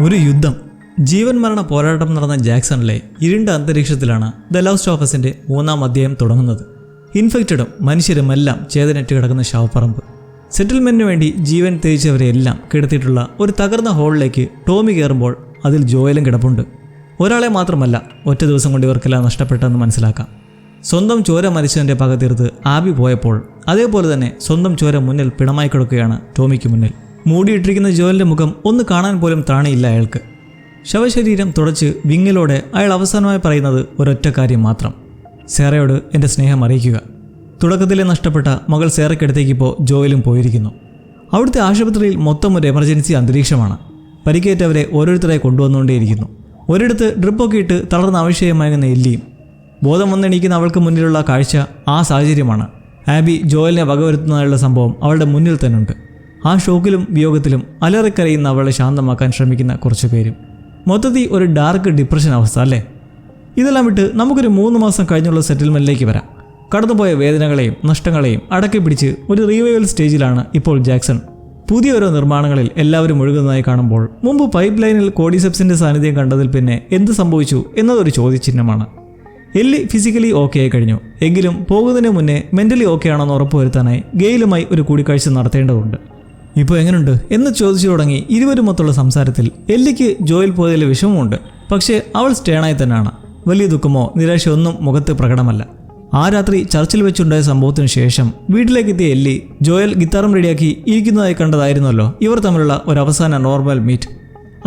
ഒരു യുദ്ധം. ജീവൻ മരണ പോരാട്ടം നടന്ന ജാക്സണിലെ ഇരുണ്ട അന്തരീക്ഷത്തിലാണ് ദ ലവ് സ്റ്റോഫസിന്റെ മൂന്നാം അധ്യായം തുടങ്ങുന്നത്. ഇൻഫെക്റ്റഡും മനുഷ്യരുമെല്ലാം ചേതനറ്റ് കിടക്കുന്ന ശവപ്പറമ്പ്. സെറ്റിൽമെന്റിന് വേണ്ടി ജീവൻ തേച്ചവരെയെല്ലാം കിടത്തിയിട്ടുള്ള ഒരു തകർന്ന ഹോളിലേക്ക് ടോമി കയറുമ്പോൾ അതിൽ ജോയലും കിടപ്പുണ്ട്. ഒരാളെ മാത്രമല്ല ഒറ്റ ദിവസം കൊണ്ട് ഇവർക്കെല്ലാം നഷ്ടപ്പെട്ടെന്ന് മനസ്സിലാക്കാം. സ്വന്തം ചോര മരിച്ചതിന്റെ പക തീർത്ത് ആബി പോയപ്പോൾ അതേപോലെ തന്നെ സ്വന്തം ചോര മുന്നിൽ പിണമായി കിടക്കുകയാണ് ടോമിക്ക് മുന്നിൽ. മൂടിയിട്ടിരിക്കുന്ന ജോലിന്റെ മുഖം ഒന്ന് കാണാൻ പോലും ത്രാണിയില്ല അയാൾക്ക്. ശവശരീരം തുടച്ച് വിങ്ങിലോടെ അയാൾ അവസാനമായി പറയുന്നത് ഒരൊറ്റ കാര്യം മാത്രം. സേറയോട് എന്റെ സ്നേഹം അറിയിക്കുക. തുടക്കത്തിലെ നഷ്ടപ്പെട്ട മകൾ സേറയ്ക്കടുത്തേക്ക് ഇപ്പോൾ ജോയിലും പോയിരിക്കുന്നു. അവിടുത്തെ ആശുപത്രിയിൽ മൊത്തം ഒരു എമർജൻസി അന്തരീക്ഷമാണ്. പരിക്കേറ്റവരെ ഓരോരുത്തരായി കൊണ്ടുവന്നുകൊണ്ടേയിരിക്കുന്നു. ഒരിടത്ത് ഡ്രിപ്പൊക്കെ ഇട്ട് തളർന്ന ആവശ്യമായിരുന്ന എല്ലിയും. ബോധം വന്നെണീക്കുന്ന അവൾക്ക് മുന്നിലുള്ള കാഴ്ച ആ സാഹചര്യമാണ്. ആബി ജോയലിനെ വകവരുത്തുന്നതിനുള്ള സംഭവം അവളുടെ മുന്നിൽ തന്നെയുണ്ട്. ആ ഷോക്കിലും വിയോഗത്തിലും അലറിക്കരയുന്ന അവളെ ശാന്തമാക്കാൻ ശ്രമിക്കുന്ന കുറച്ച് പേരും. മൊത്തത്തിൽ ഒരു ഡാർക്ക് ഡിപ്രഷൻ അവസ്ഥ അല്ലേ? ഇതെല്ലാം വിട്ട് നമുക്കൊരു മൂന്ന് മാസം കഴിഞ്ഞുള്ള സെറ്റിൽമെന്റിലേക്ക് വരാം. കടന്നുപോയ വേദനകളെയും നഷ്ടങ്ങളെയും അടക്കി പിടിച്ച് ഒരു റീവൈവൽ സ്റ്റേജിലാണ് ഇപ്പോൾ ജാക്സൺ. പുതിയ ഓരോ നിർമ്മാണങ്ങളിൽ എല്ലാവരും ഒഴുകുന്നതായി കാണുമ്പോൾ മുമ്പ് പൈപ്പ് ലൈനിൽ കോഡിസെപ്സിന്റെ സാന്നിധ്യം കണ്ടതിൽ പിന്നെ എന്ത് സംഭവിച്ചു എന്നതൊരു ചോദ്യചിഹ്നമാണ്. എല്ലി ഫിസിക്കലി ഓക്കെ ആയി കഴിഞ്ഞു. എങ്കിലും പോകുന്നതിന് മുന്നേ മെന്റലി ഓക്കെ ആണെന്ന് ഉറപ്പുവരുത്താനായി ഗെയിലുമായി ഒരു കൂടിക്കാഴ്ച നടത്തേണ്ടതുണ്ട്. ഇപ്പോൾ എങ്ങനെയുണ്ട് എന്ന് ചോദിച്ചു തുടങ്ങി ഇരുവരുമൊത്തുള്ള സംസാരത്തിൽ എല്ലിക്ക് ജോയിൽ പോയതിൽ വിഷമമുണ്ട്. പക്ഷേ അവൾ സ്റ്റേണായി തന്നെയാണ്. വലിയ ദുഃഖമോ നിരാശയൊന്നും മുഖത്ത് പ്രകടമല്ല. ആ രാത്രി ചർച്ചിൽ വെച്ചുണ്ടായ സംഭവത്തിന് ശേഷം വീട്ടിലേക്ക് എത്തിയ എല്ലി ജോയൽ ഗിത്താറും റെഡിയാക്കി ഇരിക്കുന്നതായി കണ്ടതായിരുന്നല്ലോ. ഇവർ തമ്മിലുള്ള ഒരു അവസാന നോർമൽ മീറ്റ്.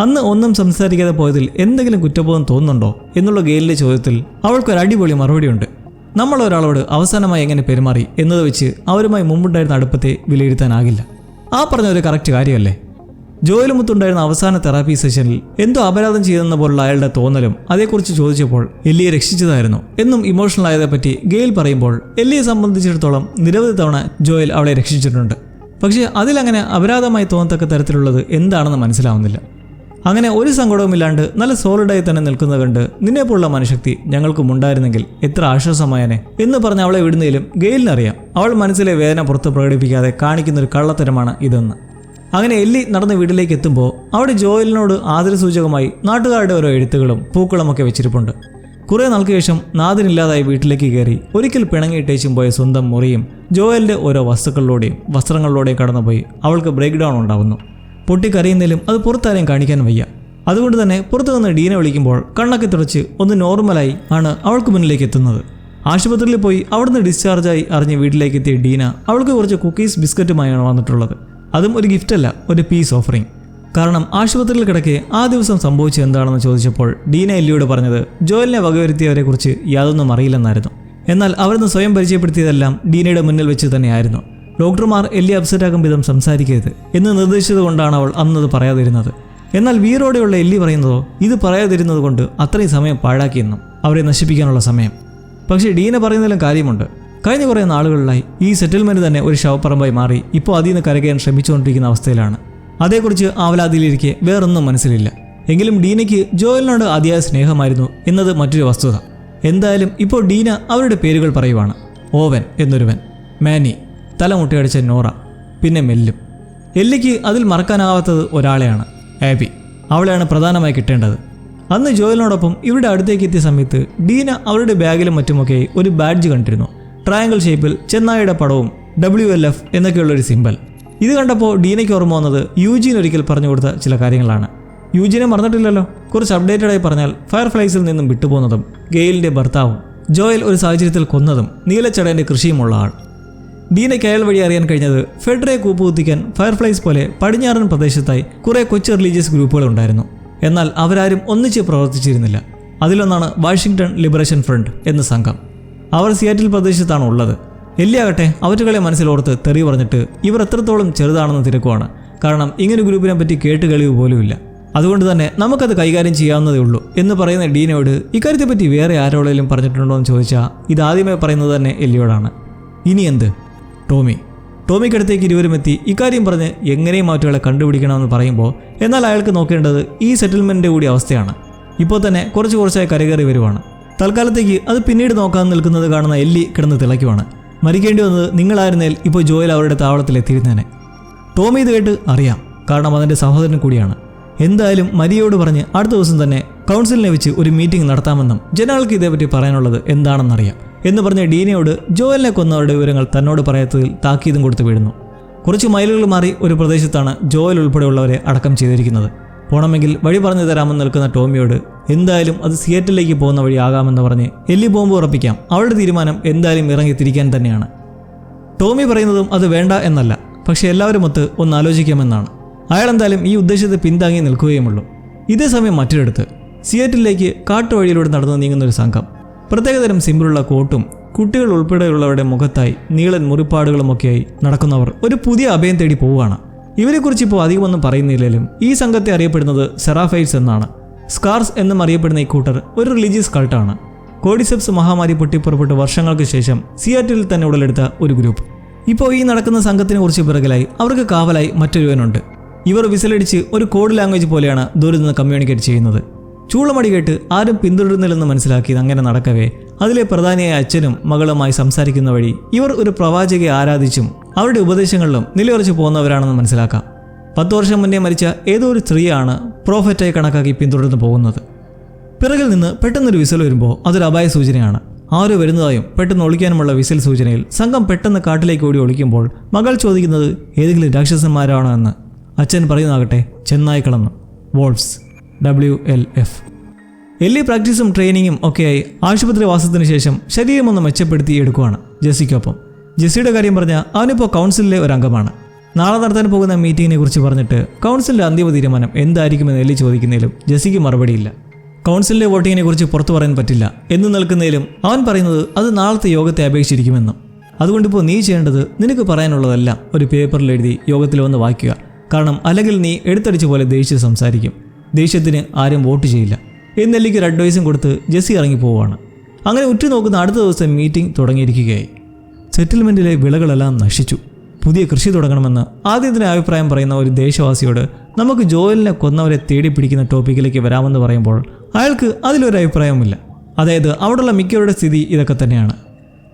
അന്ന് ഒന്നും സംസാരിക്കാതെ പോയതിൽ എന്തെങ്കിലും കുറ്റബോധം തോന്നുന്നുണ്ടോ എന്നുള്ള ഗെയിലിന്റെ ചോദ്യത്തിൽ അവൾക്കൊരു അടിപൊളി മറുപടിയുണ്ട്. നമ്മൾ ഒരാളോട് അവസാനമായി എങ്ങനെ പെരുമാറി എന്നത് വെച്ച് അവരുമായി മുമ്പുണ്ടായിരുന്ന അടുപ്പത്തെ വിലയിരുത്താനാകില്ല. ആ പറഞ്ഞ ഒരു കറക്റ്റ് കാര്യമല്ലേ? ജോയിലുമുത്തുണ്ടായിരുന്ന അവസാന തെറാപ്പി സെഷനിൽ എന്തോ അപരാധം ചെയ്തെന്ന പോലുള്ള അയാളുടെ തോന്നലും അതേക്കുറിച്ച് ചോദിച്ചപ്പോൾ എല്ലിയെ രക്ഷിച്ചതായിരുന്നു. എന്നും ഇമോഷണൽ ആയതേപ്പറ്റി ഗെയിൽ പറയുമ്പോൾ എല്ലിയെ സംബന്ധിച്ചിടത്തോളം നിരവധി തവണ ജോയൽ അവളെ രക്ഷിച്ചിട്ടുണ്ട്. പക്ഷേ അതിലങ്ങനെ അപരാധമായി തോന്നത്തക്ക തരത്തിലുള്ളത് എന്താണെന്ന് മനസ്സിലാവുന്നില്ല. അങ്ങനെ ഒരു സങ്കടവുമില്ലാണ്ട് നല്ല സോളിഡായി തന്നെ നിൽക്കുന്നത് കണ്ട് നിന്നെപ്പോലുള്ള മനഃശക്തി ഞങ്ങൾക്കും ഉണ്ടായിരുന്നെങ്കിൽ എത്ര ആശ്വാസമായനെ എന്ന് പറഞ്ഞ് അവളെ വിടുന്നതിലും ഗെയിലിനറിയാം. അവൾ മനസ്സിലെ വേദന പുറത്ത് പ്രകടിപ്പിക്കാതെ കാണിക്കുന്ന ഒരു കള്ളത്തരമാണ് ഇതെന്ന്. അങ്ങനെ എല്ലി നടന്ന് വീട്ടിലേക്ക് എത്തുമ്പോൾ അവിടെ ജോയലിനോട് ആദരസൂചകമായി നാട്ടുകാരുടെ ഓരോ എഴുത്തുകളും പൂക്കളുമൊക്കെ വെച്ചിരിപ്പുണ്ട്. കുറേ നാൾക്ക് ശേഷം നാദിനില്ലാതായി വീട്ടിലേക്ക് കയറി ഒരിക്കൽ പിണങ്ങിയിട്ടേച്ചും പോയ സ്വന്തം മുറിയും ജോയലിന്റെ ഓരോ വസ്തുക്കളിലൂടെയും വസ്ത്രങ്ങളിലൂടെയും കടന്നുപോയി അവൾക്ക് ബ്രേക്ക് ഡൗൺ ഉണ്ടാവുന്നു. പൊട്ടിക്കരയുന്നതിലും അത് പുറത്താരെയും കാണിക്കാൻ വയ്യ. അതുകൊണ്ട് തന്നെ പുറത്തു നിന്ന് ഡീനെ വിളിക്കുമ്പോൾ കണ്ണൊക്കെ തുടച്ച് ഒന്ന് നോർമലായി ആണ് അവൾക്ക് മുന്നിലേക്ക് എത്തുന്നത്. ആശുപത്രിയിൽ പോയി അവിടുന്ന് ഡിസ്ചാർജായി അറിഞ്ഞ് വീട്ടിലേക്ക് എത്തിയ ഡീന അവൾക്ക് കുറച്ച് കുക്കീസ് ബിസ്ക്കറ്റുമായാണ് വന്നിട്ടുള്ളത്. അതും ഒരു ഗിഫ്റ്റല്ല ഒരു പീസ് ഓഫറിംഗ് കാരണം ആശുപത്രിയിൽ കിടക്കെ ആ ദിവസം സംഭവിച്ചത് എന്താണെന്ന് ചോദിച്ചപ്പോൾ ഡീന എല്ലിയോട് പറഞ്ഞത് ജോയലിനെ വകവരുത്തിയവരെക്കുറിച്ച് യാതൊന്നും അറിയില്ലെന്നായിരുന്നു. എന്നാൽ അവരൊന്ന് സ്വയം പരിചയപ്പെടുത്തിയതെല്ലാം ഡീനയുടെ മുന്നിൽ വെച്ച് തന്നെയായിരുന്നു. ഡോക്ടർമാർ എല്ലി ആകും വിധം സംസാരിക്കരുത് എന്ന് നിർദ്ദേശിച്ചതുകൊണ്ടാണ് അവൾ അന്നത് പറയാതിരുന്നത്. എന്നാൽ വീറോടെയുള്ള എല്ലി പറയുന്നതോ ഇത് പറയാതിരുന്നത് കൊണ്ട് അത്രയും സമയം പാഴാക്കിയെന്നും അവരെ നശിപ്പിക്കാനുള്ള സമയം. പക്ഷേ ഡീന പറയുന്നതിലും കാര്യമുണ്ട്. കഴിഞ്ഞ കുറേ നാളുകളിലായി ഈ സെറ്റിൽമെന്റ് തന്നെ ഒരു ശവപ്പറമ്പായി മാറി ഇപ്പോൾ അതിൽ നിന്ന് കരകയറാൻ ശ്രമിച്ചുകൊണ്ടിരിക്കുന്ന അവസ്ഥയിലാണ്. അതേക്കുറിച്ച് ആവലാതിയിലിരിക്കെ വേറൊന്നും മനസ്സിലില്ല. എങ്കിലും ഡീനയ്ക്ക് ജോയലിനോട് അതിയായ സ്നേഹമായിരുന്നു എന്നത് മറ്റൊരു വസ്തുത. എന്തായാലും ഇപ്പോൾ ഡീന അവരുടെ പേരുകൾ പറയുവാണ്. ഓവൻ എന്നൊരുവൻ. മാനി. തലമുട്ടയടിച്ച നോറ പിന്നെ മെല്ലും. എല്ലിക്ക് അതിൽ മറക്കാനാവാത്തത് ഒരാളെയാണ് ആബി. അവളെയാണ് പ്രധാനമായി കിട്ടേണ്ടത്. അന്ന് ജോയലിനോടൊപ്പം ഇവിടെ അടുത്തേക്ക് എത്തിയ സമയത്ത് ഡീന അവരുടെ ബാഗിലും മറ്റുമൊക്കെ ഒരു ബാഡ്ജ് കണ്ടിരുന്നു. ട്രയാങ്കിൾ ഷേപ്പിൽ ചെന്നായിയുടെ പടവും ഡബ്ല്യു എൽ എഫ് എന്നൊക്കെയുള്ള ഒരു സിമ്പൽ. ഇത് കണ്ടപ്പോൾ ഡീനയ്ക്ക് ഓർമ്മ വന്നത് യൂജീൻ ഒരിക്കൽ പറഞ്ഞു കൊടുത്ത ചില കാര്യങ്ങളാണ്. യൂജീനെ മറന്നിട്ടില്ലല്ലോ. കുറച്ച് അപ്ഡേറ്റഡ് ആയി പറഞ്ഞാൽ ഫയർഫ്ലൈസിൽ നിന്നും വിട്ടുപോകുന്നതും ഗെയിലിന്റെ ഭർത്താവും ജോയൽ ഒരു സാഹചര്യത്തിൽ കൊന്നതും നീലച്ചടേന്റെ കൃഷിയുമുള്ള ആൾ. ഡീനയ്ക്ക് അയാൾ വഴി അറിയാൻ കഴിഞ്ഞത് ഫെഡറെ കൂപ്പുകുത്തിക്കാൻ ഫയർഫ്ലൈസ് പോലെ പടിഞ്ഞാറൻ പ്രദേശത്തായി കുറെ കൊച്ചു റിലീജിയസ് ഗ്രൂപ്പുകൾ ഉണ്ടായിരുന്നു. എന്നാൽ അവരാരും ഒന്നിച്ച് പ്രവർത്തിച്ചിരുന്നില്ല. അതിലൊന്നാണ് വാഷിംഗ്ടൺ ലിബറേഷൻ ഫ്രണ്ട് എന്ന സംഘം. അവർ സിയാറ്റിൽ പ്രദേശത്താണ് ഉള്ളത്. എല്ലിയാകട്ടെ അവറ്റുകളെ മനസ്സിലോർത്ത് തെറി പറഞ്ഞിട്ട് ഇവർ എത്രത്തോളം ചെറുതാണെന്ന് തിരക്കുവാണ്. കാരണം ഇങ്ങനെ ഗ്രൂപ്പിനെ പറ്റി കേട്ട് കളിവ് പോലുമില്ല. അതുകൊണ്ട് തന്നെ നമുക്കത് കൈകാര്യം ചെയ്യാവുന്നതേ ഉള്ളൂ എന്ന് പറയുന്ന ഡീനോട് ഇക്കാര്യത്തെപ്പറ്റി വേറെ ആരോടെങ്കിലും പറഞ്ഞിട്ടുണ്ടോ എന്ന് ചോദിച്ചാൽ ഇതാദ്യമേ പറയുന്നത് തന്നെ എല്ലിയോടാണ്. ഇനി എന്ത്? ടോമി. ടോമിക്കടുത്തേക്ക് ഇരുവരും എത്തി. ഇക്കാര്യം പറഞ്ഞ് എങ്ങനെയും മാറ്റുകളെ കണ്ടുപിടിക്കണമെന്ന് പറയുമ്പോൾ എന്നാൽ അയാൾക്ക് നോക്കേണ്ടത് ഈ സെറ്റിൽമെന്റിന്റെ കൂടി അവസ്ഥയാണ്. ഇപ്പോൾ തന്നെ കുറച്ച് കുറച്ചായി കരകയറി വരുവാണ്. തൽക്കാലത്തേക്ക് അത് പിന്നീട് നോക്കാൻ നിൽക്കുന്നത് കാണുന്ന എല്ലി കിടന്ന് തിളയ്ക്കുവാണ്. മരിക്കേണ്ടി വന്നത് നിങ്ങളായിരുന്നേൽ ഇപ്പോൾ ജോയൽ അവരുടെ താവളത്തിൽ എത്തിയിരുന്നേനെ. ടോമി ഇത് കേട്ട് അറിയാം. കാരണം അതിന്റെ സഹോദരൻ കൂടിയാണ്. എന്തായാലും മരിയോട് പറഞ്ഞ് അടുത്ത ദിവസം തന്നെ കൗൺസിലിനെ വെച്ച് ഒരു മീറ്റിംഗ് നടത്താമെന്നും ജനങ്ങൾക്ക് ഇതേപറ്റി പറയാനുള്ളത് എന്താണെന്നറിയാം. എന്ന് പറഞ്ഞ ഡീനയോട് ജോയലിനെ കൊന്നവരുടെ വിവരങ്ങൾ തന്നോട് പറയാത്തതിൽ താക്കീതും കൊടുത്തു വീഴുന്നു. കുറച്ച് മൈലുകൾ മാറി ഒരു പ്രദേശത്താണ് ജോയൽ ഉൾപ്പെടെയുള്ളവരെ അടക്കം ചെയ്തിരിക്കുന്നത്. പോണമെങ്കിൽ വഴി പറഞ്ഞു തരാമെന്ന് നിൽക്കുന്ന ടോമിയോട് എന്തായാലും അത് സിയറ്റിലേക്ക് പോകുന്ന വഴി ആകാമെന്ന് പറഞ്ഞ് എല്ലി ബോംബ് ഉറപ്പിക്കാം. അവളുടെ തീരുമാനം എന്തായാലും ഇറങ്ങി തിരിക്കാൻ തന്നെയാണ്. ടോമി പറയുന്നതും അത് വേണ്ട എന്നല്ല. പക്ഷേ എല്ലാവരും ഒത്ത് ഒന്ന് ആലോചിക്കാമെന്നാണ്. അയാൾ എന്തായാലും ഈ ഉദ്ദേശത്തെ പിന്താങ്ങി നിൽക്കുകയുമുള്ളൂ. ഇതേ സമയം മറ്റൊരിടത്ത് സിയറ്റിലേക്ക് കാട്ടുവഴിയിലൂടെ നടന്നു നീങ്ങുന്ന ഒരു സംഘം പ്രത്യേകതരം സിമ്പിളുള്ള കോട്ടും കുട്ടികൾ ഉൾപ്പെടെയുള്ളവരുടെ മുഖത്തായി നീളൻ മുറിപ്പാടുകളുമൊക്കെയായി നടക്കുന്നവർ ഒരു പുതിയ അഭയം തേടി പോവുകയാണ്. ഇവരെക്കുറിച്ച് ഇപ്പോൾ അധികമൊന്നും പറയുന്നില്ലെങ്കിലും ഈ സംഘത്തെ അറിയപ്പെടുന്നത് സെറാഫൈറ്റ്സ് എന്നാണ്. സ്കാർസ് എന്നും അറിയപ്പെടുന്ന ഈ കൂട്ടർ ഒരു റിലീജിയസ് കൾട്ടാണ്. കോഡിസെപ്സ് മഹാമാരി പൊട്ടിപ്പുറപ്പെട്ട് വർഷങ്ങൾക്ക് ശേഷം സിയാറ്റിൽ തന്നെ ഉടലെടുത്ത ഒരു ഗ്രൂപ്പ്. ഇപ്പോൾ ഈ നടക്കുന്ന സംഘത്തിനെ കുറിച്ച് പിറകിലായി അവർക്ക് കാവലായി മറ്റൊരുവനുണ്ട്. ഇവർ വിസലടിച്ച് ഒരു കോഡ് ലാംഗ്വേജ് പോലെയാണ് ദൂരെ നിന്ന് കമ്മ്യൂണിക്കേറ്റ് ചെയ്യുന്നത്. ചൂളമടി കേട്ട് ആരും പിന്തുടരുന്നില്ലെന്ന് മനസ്സിലാക്കിയത് അങ്ങനെ നടക്കവേ. അതിലെ പ്രധാനിയായ അച്ഛനും മകളുമായി സംസാരിക്കുന്ന വഴി ഇവർ ഒരു പ്രവാചകയെ ആരാധിച്ചും അവരുടെ ഉപദേശങ്ങളിലും നിലയുറച്ചു പോകുന്നവരാണെന്ന് മനസ്സിലാക്കാം. പത്ത് വർഷം മുന്നേ മരിച്ച ഏതോ ഒരു സ്ത്രീയാണ് പ്രോഫറ്റായി കണക്കാക്കി പിന്തുടർന്ന് പോകുന്നത്? പിറകിൽ നിന്ന് പെട്ടെന്നൊരു വിസൽ വരുമ്പോൾ അതൊരു അപായ സൂചനയാണ്. ആരോ വരുന്നതായും പെട്ടെന്ന് ഒളിക്കാനുമുള്ള വിസൽ സൂചനയിൽ സംഘം പെട്ടെന്ന് കാട്ടിലേക്ക് ഓടി ഒളിക്കുമ്പോൾ മകൾ ചോദിക്കുന്നത് ഏതെങ്കിലും രാക്ഷസന്മാരാണോ എന്ന്. അച്ഛൻ പറയുന്നതാകട്ടെ ചെന്നായ്ക്കളെന്ന്. വോൾഫ്സ്. ഡബ്ല്യു എൽ എഫ് എല്ലി പ്രാക്ടീസും ട്രെയിനിങ്ങും ഒക്കെയായി ആശുപത്രി വാസത്തിന് ശേഷം ശരീരമൊന്ന് മെച്ചപ്പെടുത്തി എടുക്കുവാണ് ജെസ്സിക്കൊപ്പം. ജെസ്സിയുടെ കാര്യം പറഞ്ഞാൽ അവനിപ്പോൾ കൗൺസിലിലെ ഒരു അംഗമാണ് നാളെ നടത്താൻ പോകുന്ന മീറ്റിങ്ങിനെ കുറിച്ച് പറഞ്ഞിട്ട് കൗൺസിലിന്റെ അന്തിമ തീരുമാനം എന്തായിരിക്കുമെന്ന് എല്ലി ചോദിക്കുന്നതിലും ജെസ്സിക്ക് മറുപടിയില്ല. കൗൺസിലിന്റെ വോട്ടിങ്ങിനെ കുറിച്ച് പുറത്തു പറയാൻ പറ്റില്ല എന്ന് നിൽക്കുന്നതിലും അവൻ പറയുന്നത് അത് നാളത്തെ യോഗത്തെ അപേക്ഷിച്ചിരിക്കുമെന്നും. അതുകൊണ്ടിപ്പോൾ നീ ചെയ്യേണ്ടത് നിനക്ക് പറയാനുള്ളതെല്ലാം ഒരു പേപ്പറിൽ എഴുതി യോഗത്തിൽ വന്ന് വായിക്കുക. കാരണം അല്ലെങ്കിൽ നീ എടുത്തടിച്ച പോലെ ദേഷ്യം സംസാരിക്കും. ദേഷ്യത്തിന് ആരും വോട്ട് ചെയ്യില്ല. എന്നല്ലേക്ക് ഒരു അഡ്വൈസും കൊടുത്ത് ജെസ്സി ഇറങ്ങി പോവുകയാണ്. അങ്ങനെ ഉറ്റുനോക്കുന്ന അടുത്ത ദിവസം മീറ്റിംഗ് തുടങ്ങിയിരിക്കുകയായി. സെറ്റിൽമെന്റിലെ വിളകളെല്ലാം നശിച്ചു. പുതിയ കൃഷി തുടങ്ങണമെന്ന് ആദ്യത്തിന്റെ അഭിപ്രായം പറയുന്ന ഒരു ദേശവാസിയോട് നമുക്ക് ജോയലിനെ കൊന്നവരെ തേടി പിടിക്കുന്ന ടോപ്പിക്കിലേക്ക് വരാമെന്ന് പറയുമ്പോൾ അയാൾക്ക് അതിലൊരു അഭിപ്രായവുമില്ല. അതായത് അവിടെയുള്ള മിക്കവരുടെ സ്ഥിതി ഇതൊക്കെ തന്നെയാണ്.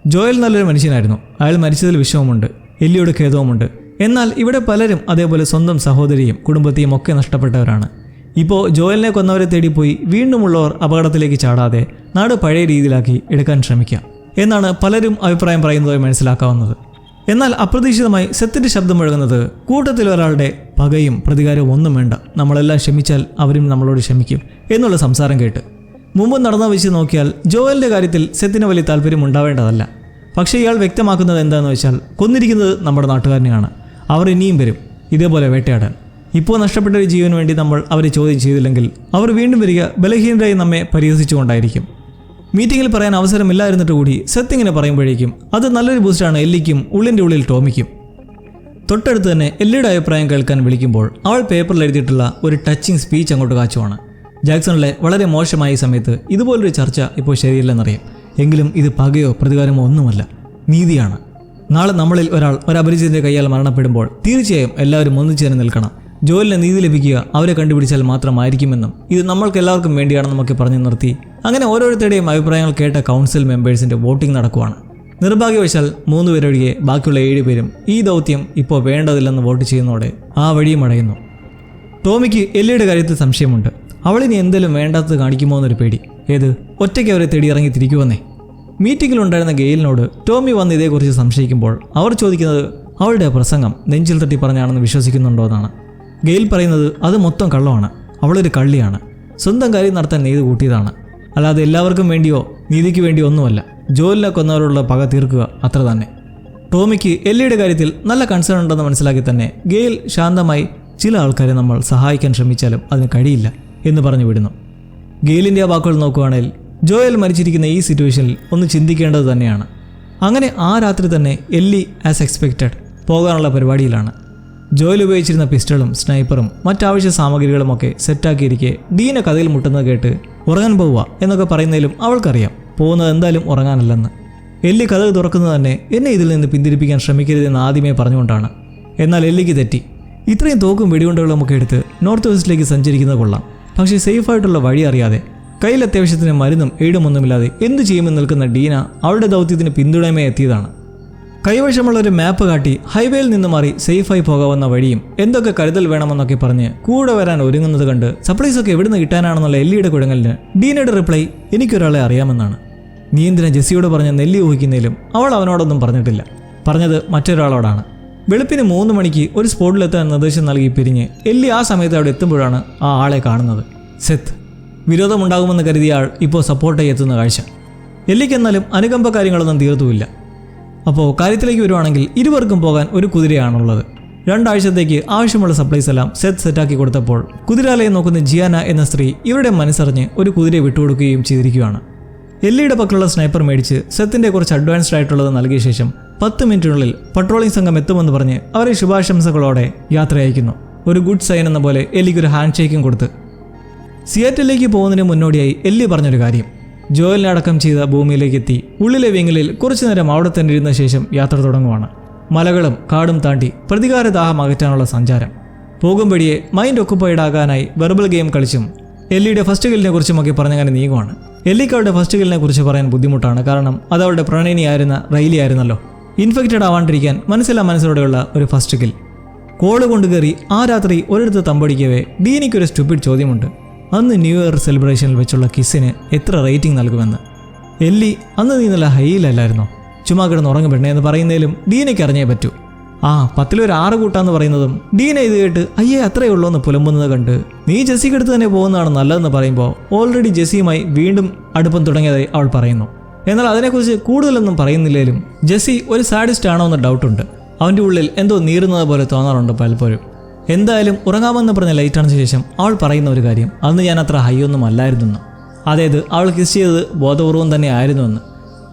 ജോയൽ നല്ലൊരു മനുഷ്യനായിരുന്നു. അയാൾ മരിച്ചതിൽ വിഷമമുണ്ട്. എല്ലിയുടെ ഖേദവുമുണ്ട്. എന്നാൽ ഇവിടെ പലരും അതേപോലെ സ്വന്തം സഹോദരിയും കുടുംബത്തെയും ഒക്കെ നഷ്ടപ്പെട്ടവരാണ്. ഇപ്പോൾ ജോയലിനെ കൊന്നവരെ തേടിപ്പോയി വീണ്ടുമുള്ളവർ അപകടത്തിലേക്ക് ചാടാതെ നാട് പഴയ രീതിയിലാക്കി എടുക്കാൻ ശ്രമിക്കാം എന്നാണ് പലരും അഭിപ്രായം പറയുന്നതായി മനസ്സിലാക്കാവുന്നത്. എന്നാൽ അപ്രതീക്ഷിതമായി സെത്തിന്റെ ശബ്ദം മുഴങ്ങുന്നത് കൂട്ടത്തിൽ ഒരാളുടെ പകയും പ്രതികാരവും ഒന്നും വേണ്ട. നമ്മളെല്ലാം ക്ഷമിച്ചാൽ അവരും നമ്മളോട് ക്ഷമിക്കും എന്നുള്ള സംസാരം കേട്ട്. മുമ്പ് നടന്ന വെച്ച് നോക്കിയാൽ ജോയലിന്റെ കാര്യത്തിൽ സെത്തിന് വലിയ താല്പര്യം ഉണ്ടാവേണ്ടതല്ല. പക്ഷേ ഇയാൾ വ്യക്തമാക്കുന്നത് എന്താണെന്ന് വെച്ചാൽ കൊന്നിരിക്കുന്നത് നമ്മുടെ നാട്ടുകാരനെയാണ്. അവർ ഇനിയും വരും. ഇതേപോലെ വേട്ടയാടാൻ. ഇപ്പോൾ നഷ്ടപ്പെട്ട ഒരു ജീവന് വേണ്ടി നമ്മൾ അവരെ ചോദ്യം ചെയ്തില്ലെങ്കിൽ അവർ വീണ്ടും വരിക ബലഹീനരായി നമ്മെ പരിഹസിച്ചുകൊണ്ടായിരിക്കും. മീറ്റിംഗിൽ പറയാൻ അവസരമില്ലായിരുന്നിട്ട് കൂടി സെത്ത് ഇങ്ങനെ പറയുമ്പോഴേക്കും അത് നല്ലൊരു ബൂസ്റ്റാണ് എല്ലിക്കും ഉള്ളിന്റെ ഉള്ളിൽ ടോമിക്കും. തൊട്ടടുത്ത് തന്നെ എല്ലിയുടെ അഭിപ്രായം കേൾക്കാൻ വിളിക്കുമ്പോൾ അവൾ പേപ്പറിൽ എഴുതിയിട്ടുള്ള ഒരു ടച്ചിങ് സ്പീച്ച് അങ്ങോട്ട് കാച്ചുവാണ്. ജാക്സണിലെ വളരെ മോശമായ സമയത്ത് ഇതുപോലൊരു ചർച്ച ഇപ്പോൾ ശരിയല്ലെന്നറിയാം. എങ്കിലും ഇത് പകയോ പ്രതികാരമോ ഒന്നുമല്ല. നീതിയാണ്. നാളെ നമ്മളിൽ ഒരാൾ ഒരു അപരിചിതന്റെ കൈയാൽ മരണപ്പെടുമ്പോൾ തീർച്ചയായും എല്ലാവരും ഒന്നിച്ചു തന്നെ നിൽക്കണം. ജോലിന് നീതി ലഭിക്കുക അവരെ കണ്ടുപിടിച്ചാൽ മാത്രമായിരിക്കുമെന്നും ഇത് നമ്മൾക്ക് എല്ലാവർക്കും നമുക്ക് പറഞ്ഞു നിർത്തി. അങ്ങനെ ഓരോരുത്തരുടെയും അഭിപ്രായങ്ങൾ കേട്ട കൗൺസിൽ മെമ്പേഴ്സിന്റെ വോട്ടിംഗ് നടക്കുവാണ്. നിർഭാഗ്യവശാൽ മൂന്ന് പേരൊഴികെ ബാക്കിയുള്ള ഏഴ് പേരും ഈ ദൗത്യം ഇപ്പോൾ വേണ്ടതില്ലെന്ന് വോട്ട് ചെയ്യുന്നതോടെ ആ വഴിയും അടയുന്നു. ടോമിക്ക് എല്ലിയുടെ കാര്യത്തിൽ സംശയമുണ്ട്. അവളിനി എന്തെങ്കിലും വേണ്ടാത്തത് കാണിക്കുമോ എന്നൊരു പേടി. ഏത്? ഒറ്റയ്ക്ക് അവരെ തേടി ഇറങ്ങി തിരിക്കുവന്നേ മീറ്റിംഗിലുണ്ടായിരുന്ന ഗെയിലിനോട് ടോമി വന്ന് ഇതേക്കുറിച്ച് സംശയിക്കുമ്പോൾ അവർ ചോദിക്കുന്നത് അവളുടെ പ്രസംഗം നെഞ്ചിൽ തട്ടി പറഞ്ഞാണെന്ന് വിശ്വസിക്കുന്നുണ്ടോ എന്നാണ്. ഗെയിൽ പറയുന്നത് അത് മൊത്തം കള്ളമാണ്. അവളൊരു കള്ളിയാണ്. സ്വന്തം കാര്യം നടത്താൻ നെയ്ത് കൂട്ടിയതാണ്. അല്ലാതെ എല്ലാവർക്കും വേണ്ടിയോ നീതിക്ക് വേണ്ടിയോ ഒന്നുമല്ല. ജോലിനെ കൊന്നവരോടുള്ള പക തീർക്കുക അത്ര തന്നെ. ടോമിക്ക് എല്ലിയുടെ കാര്യത്തിൽ നല്ല കൺസേൺ ഉണ്ടെന്ന് മനസ്സിലാക്കി തന്നെ ഗെയിൽ ശാന്തമായി ചില ആൾക്കാരെ നമ്മൾ സഹായിക്കാൻ ശ്രമിച്ചാലും അതിന് കഴിയില്ല എന്ന് പറഞ്ഞു വിടുന്നു. ഗെയിലിന്റെ ആ വാക്കുകൾ നോക്കുകയാണെങ്കിൽ ജോയൽ മരിച്ചിരിക്കുന്ന ഈ സിറ്റുവേഷനിൽ ഒന്ന് ചിന്തിക്കേണ്ടത് തന്നെയാണ്. അങ്ങനെ ആ രാത്രി തന്നെ എല്ലി ആസ് എക്സ്പെക്റ്റഡ് പോകാനുള്ള പരിപാടിയിലാണ്. ജോയൽ ഉപയോഗിച്ചിരുന്ന പിസ്റ്റളും സ്നൈപ്പറും മറ്റാവശ്യ സാമഗ്രികളുമൊക്കെ സെറ്റാക്കിയിരിക്കെ ദീന കഥയിൽ മുട്ടുന്നത് കേട്ട് ഉറങ്ങാൻ പോവുക എന്നൊക്കെ പറയുന്നതിലും അവൾക്കറിയാം. പോകുന്നത് എന്തായാലും ഉറങ്ങാനല്ലെന്ന്. എല്ലി കഥ തുറക്കുന്നത് തന്നെ എന്നെ ഇതിൽ നിന്ന് പിന്തിരിപ്പിക്കാൻ ശ്രമിക്കരുതെന്ന് ആദ്യമേ പറഞ്ഞുകൊണ്ടാണ്. എന്നാൽ എല്ലിക്ക് തെറ്റി. ഇത്രയും തോക്കും വെടികൊണ്ടുകളുമൊക്കെ എടുത്ത് നോർത്ത് വെസ്റ്റിലേക്ക് സഞ്ചരിക്കുന്നത് കൊള്ളാം. പക്ഷേ സേഫായിട്ടുള്ള വഴി അറിയാതെ കയ്യിൽ അത്യാവശ്യത്തിന് മരുന്നും എയ്ഡും ഒന്നുമില്ലാതെ എന്തു ചെയ്യുമെന്ന് നിൽക്കുന്ന ഡീന അവളുടെ ദൗത്യത്തിന് പിന്തുണയുമായി എത്തിയതാണ്. കൈവശമുള്ള ഒരു മാപ്പ് കാട്ടി ഹൈവേയിൽ നിന്ന് മാറി സേഫായി പോകാവുന്ന വഴിയും എന്തൊക്കെ കരുതൽ വേണമെന്നൊക്കെ പറഞ്ഞ് കൂടെ വരാൻ ഒരുങ്ങുന്നത് കണ്ട് സപ്ലൈസ് ഒക്കെ എവിടുന്ന് കിട്ടാനാണെന്നുള്ള എല്ലിയുടെ കുഴങ്ങലിന് ഡീനയുടെ റിപ്ലൈ എനിക്കൊരാളെ അറിയാമെന്നാണ്. നീ എന്തിനാ ജെസ്സിയോട് പറഞ്ഞ നെല്ലി ഊഹിക്കുന്നതിലും അവൾ അവനോടൊന്നും പറഞ്ഞിട്ടില്ല. പറഞ്ഞത് മറ്റൊരാളോടാണ്. വെളുപ്പിന് മൂന്ന് മണിക്ക് ഒരു സ്പോട്ടിലെത്താൻ നിർദ്ദേശം നൽകി പിരിഞ്ഞ് എല്ലി ആ സമയത്ത് അവിടെ എത്തുമ്പോഴാണ് ആ ആളെ കാണുന്നത്. സെത്ത്. വിരോധമുണ്ടാകുമെന്ന് കരുതിയ ആൾ ഇപ്പോൾ സപ്പോർട്ടായി എത്തുന്ന കാഴ്ച. എല്ലിക്കെന്നാലും അനുകമ്പ കാര്യങ്ങളൊന്നും തീർത്തുമില്ല. അപ്പോൾ കാര്യത്തിലേക്ക് വരുവാണെങ്കിൽ ഇരുവർക്കും പോകാൻ ഒരു കുതിരയാണുള്ളത്. രണ്ടാഴ്ചത്തേക്ക് ആവശ്യമുള്ള സപ്ലൈസ് എല്ലാം സെറ്റ് സെറ്റാക്കി കൊടുത്തപ്പോൾ കുതിരാലയം നോക്കുന്ന ജിയാന എന്ന സ്ത്രീ ഇവരുടെ മനസ്സറിഞ്ഞ് ഒരു കുതിരയെ വിട്ടുകൊടുക്കുകയും ചെയ്തിരിക്കുകയാണ്. എല്ലിയുടെ പക്കലുള്ള സ്നൈപ്പർ മേടിച്ച് സെത്തിന്റെ കുറച്ച് അഡ്വാൻസ്ഡ് ആയിട്ടുള്ളത് നൽകിയ ശേഷം പത്ത് മിനിറ്റിനുള്ളിൽ പട്രോളിംഗ് സംഘം എത്തുമെന്ന് പറഞ്ഞ് അവരെ ശുഭാശംസകളോടെ യാത്ര അയക്കുന്നു ഒരു ഗുഡ് സൈൻ എന്ന പോലെ എല്ലിക്ക് ഒരു ഹാൻഡ് ഷേക്കും കൊടുത്ത്. സിയാറ്റിലേക്ക് പോകുന്നതിന് മുന്നോടിയായി എല്ലി പറഞ്ഞൊരു കാര്യം. ജോയലിനെ അടക്കം ചെയ്ത ഭൂമിയിലേക്ക് എത്തി ഉള്ളിലെ വിങ്ങലിൽ കുറച്ചു നേരം അവിടെ തന്നെ ഇരുന്ന ശേഷം യാത്ര തുടങ്ങുവാണ്. മലകളും കാടും താണ്ടി പ്രതികാര ദാഹം അകറ്റാനുള്ള സഞ്ചാരം. പോകുമ്പടിയെ മൈൻഡ് ഒക്കുപ്പൈഡ് ആകാനായി വെർബൽ ഗെയിം കളിച്ചും എല്ലിയുടെ ഫസ്റ്റ് കില്ലിനെ കുറിച്ചുമൊക്കെ പറഞ്ഞങ്ങനെ നീങ്ങുവാണ്. എല്ലിക്കവളുടെ ഫസ്റ്റ് കില്ലിനെ കുറിച്ച് പറയാൻ ബുദ്ധിമുട്ടാണ്. കാരണം അത് അവളുടെ പ്രണയിനിയായിരുന്ന റൈലി ആയിരുന്നല്ലോ ഇൻഫെക്റ്റഡ് ആവാണ്ടിരിക്കാൻ മനസ്സിലാ മനസ്സിലൂടെയുള്ള ഒരു ഫസ്റ്റ് കിൽ കോൾ കൊണ്ട് കയറി ആ രാത്രി ഒരിടത്ത് തമ്പടിക്കവേ ഡീനിക്കൊരു സ്റ്റുപ്പിഡ് ചോദ്യമുണ്ട്. അന്ന് ന്യൂ ഇയർ സെലിബ്രേഷനിൽ വെച്ചുള്ള കിസ്സിന് എത്ര റേറ്റിംഗ് നൽകുമെന്ന്. എല്ലി അന്ന് നീ നല്ല ഹൈയിലല്ലായിരുന്നോ ചുമ്മാ കിടന്ന് ഉറങ്ങും പെണ്ണേ എന്ന് പറയുന്നതിലും ഡീനയ്ക്ക് അറിഞ്ഞേ പറ്റൂ. ആ പത്തിലൊരു ആറ് കൂട്ടാന്ന് പറയുന്നതും ഡീന ഇത് കേട്ട് അയ്യേ അത്രയേ ഉള്ളൂ എന്ന് പുലമ്പുന്നത് കണ്ട് നീ ജെസ്സിക്ക് അടുത്ത് തന്നെ പോകുന്നതാണ് നല്ലതെന്ന് പറയുമ്പോൾ ഓൾറെഡി ജെസ്സിയുമായി വീണ്ടും അടുപ്പം തുടങ്ങിയതായി അവൾ പറയുന്നു. എന്നാൽ അതിനെക്കുറിച്ച് കൂടുതലൊന്നും പറയുന്നില്ലെങ്കിലും ജെസ്സി ഒരു സാഡിസ്റ്റ് ആണോ എന്ന് ഡൗട്ടുണ്ട് അവന്റെ ഉള്ളിൽ എന്തോ നീറുന്നത് പോലെ തോന്നാറുണ്ട് പലപ്പോഴും. എന്തായാലും ഉറങ്ങാമെന്ന് പറഞ്ഞ ലൈറ്റ് അണച്ച ശേഷം അവൾ പറയുന്ന ഒരു കാര്യം. അന്ന് ഞാൻ അത്ര ഹൈ ഒന്നും അല്ലായിരുന്നെന്ന്. അതായത് അവൾ കിസ് ചെയ്തത് ബോധപൂർവം തന്നെ ആയിരുന്നുവെന്ന്.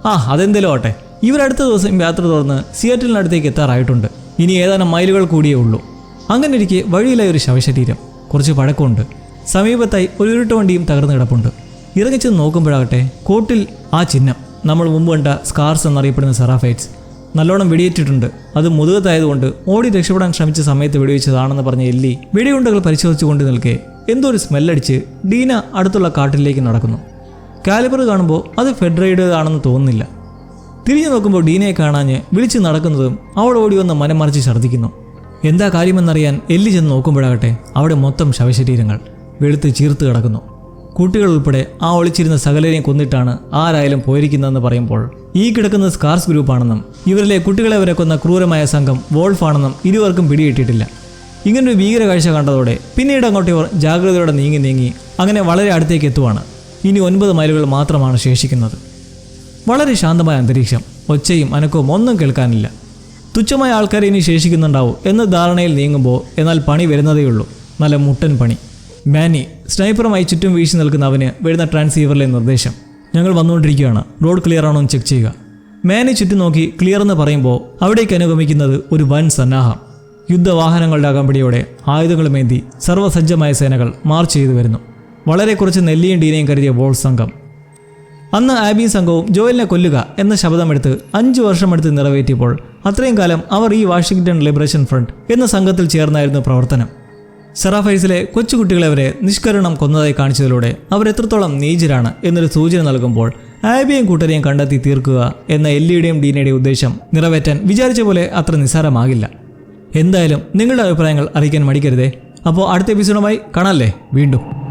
ആ അതെന്തേലും ആട്ടെ ഇവരടുത്ത ദിവസം യാത്ര തുറന്ന് സിയാറ്റിലിനടുത്തേക്ക് എത്താറായിട്ടുണ്ട്. ഇനി ഏതാനും മൈലുകൾ കൂടിയേ ഉള്ളൂ. അങ്ങനെ ഇരിക്കെ വഴിയിലായി ഒരു ശവശരീരം. കുറച്ച് പഴക്കമുണ്ട്. സമീപത്തായി ഒരു ഇരുട്ട് വണ്ടിയും തകർന്നു കിടപ്പുണ്ട്. ഇറങ്ങിച്ചെന്ന് നോക്കുമ്പോഴാകട്ടെ കോട്ടിൽ ആ ചിഹ്നം. നമ്മൾ മുമ്പ് കണ്ട സ്കാർസ് എന്നറിയപ്പെടുന്ന സെറാഫൈറ്റ്സ് നല്ലോണം വെടിയേറ്റിട്ടുണ്ട്. അത് മുതുകത്തായതുകൊണ്ട് ഓടി രക്ഷപ്പെടാൻ ശ്രമിച്ച സമയത്ത് വെടിവെച്ചതാണെന്ന് പറഞ്ഞ എല്ലി വെടിയുണ്ടകൾ പരിശോധിച്ചുകൊണ്ട് നിൽക്കെ എന്തോ ഒരു സ്മെല്ലടിച്ച് ഡീന അടുത്തുള്ള കാട്ടിലേക്ക് നടക്കുന്നു. കാലിബർ കാണുമ്പോൾ അത് ഫെഡറേഡ് ആണെന്ന് തോന്നുന്നില്ല. തിരിഞ്ഞു നോക്കുമ്പോൾ ഡീനയെ കാണാഞ്ഞ് വിളിച്ച് നടക്കുന്നതും അവൾ ഓടി വന്ന് മനം മറിച്ച് ഛർദ്ദിക്കുന്നു. എന്താ കാര്യമെന്നറിയാൻ എല്ലി ചെന്ന് നോക്കുമ്പോഴാകട്ടെ അവിടെ മൊത്തം ശവശരീരങ്ങൾ വെളുത്ത് ചീർത്ത് കിടക്കുന്നു. കുട്ടികൾ ഉൾപ്പെടെ ആ ഒളിച്ചിരുന്ന സകലരെയും കൊന്നിട്ടാണ് ആരായാലും പോയിരിക്കുന്നതെന്ന് പറയുമ്പോൾ ഈ കിടക്കുന്ന സ്കാർസ് ഗ്രൂപ്പാണെന്നും ഇവരിലെ കുട്ടികളെ വരെ കൊന്ന ക്രൂരമായ സംഘം വോൾഫാണെന്നും ഇരുവർക്കും പിടികിട്ടിയിട്ടില്ല. ഇങ്ങനൊരു ഭീകര കാഴ്ച കണ്ടതോടെ പിന്നീട് അങ്ങോട്ട് ഇവർ ജാഗ്രതയോടെ നീങ്ങി നീങ്ങി അങ്ങനെ വളരെ അടുത്തേക്ക് എത്തുവാണ്. ഇനി ഒൻപത് മൈലുകൾ മാത്രമാണ് ശേഷിക്കുന്നത്. വളരെ ശാന്തമായ അന്തരീക്ഷം. ഒച്ചയും അനക്കവും ഒന്നും കേൾക്കാനില്ല. തുച്ഛമായ ആൾക്കാരെ ഇനി ശേഷിക്കുന്നുണ്ടാവും എന്ന ധാരണയിൽ നീങ്ങുമ്പോൾ എന്നാൽ പണി വരുന്നതേയുള്ളൂ. നല്ല മുട്ടൻ പണി. മാനി സ്നൈപ്പറുമായി ചുറ്റും വീശി നിൽക്കുന്ന അവന് വരുന്ന ട്രാൻസീവറിലെ നിർദ്ദേശം. ഞങ്ങൾ വന്നുകൊണ്ടിരിക്കുകയാണ്. റോഡ് ക്ലിയർ ആണോ എന്ന് ചെക്ക് ചെയ്യുക. മാനി ചുറ്റും നോക്കി ക്ലിയർ എന്ന് പറയുമ്പോൾ അവിടേക്ക് അനുഗമിക്കുന്നത് ഒരു വൻ സന്നാഹം. യുദ്ധവാഹനങ്ങളുടെ അകമ്പടിയോടെ ആയുധങ്ങളുമേന്തി സർവസജ്ജമായ സേനകൾ മാർച്ച് ചെയ്തു വരുന്നു. വളരെ കുറച്ച് നെല്ലിയും ഡീനയും കരുതിയ ബോൾ സംഘം. അന്ന് ആബി സംഘവും ജോയലിനെ കൊല്ലുക എന്ന ശബ്ദമെടുത്ത് അഞ്ചു വർഷമെടുത്ത് നിറവേറ്റിയപ്പോൾ അത്രയും കാലം അവർ ഈ വാഷിങ്ടൺ ലിബറേഷൻ ഫ്രണ്ട് എന്ന സംഘത്തിൽ ചേർന്നായിരുന്നു പ്രവർത്തനം. സെറാഫൈസിലെ കൊച്ചുകുട്ടികളെ വരെ നിഷ്കരണം കൊന്നതായി കാണിച്ചതിലൂടെ അവർ എത്രത്തോളം നീചരാണ് എന്നൊരു സൂചന നൽകുമ്പോൾ ആബിയും കൂട്ടരെയും കണ്ടെത്തി തീർക്കുക എന്ന എല്ലിയുടെയും ഡീനയുടെയും ഉദ്ദേശം നിറവേറ്റാൻ വിചാരിച്ച പോലെ അത്ര നിസ്സാരമാകില്ല. എന്തായാലും നിങ്ങളുടെ അഭിപ്രായങ്ങൾ അറിയിക്കാൻ മടിക്കരുതേ. അപ്പോൾ അടുത്ത എപ്പിസോഡുമായി കാണാല്ലേ വീണ്ടും.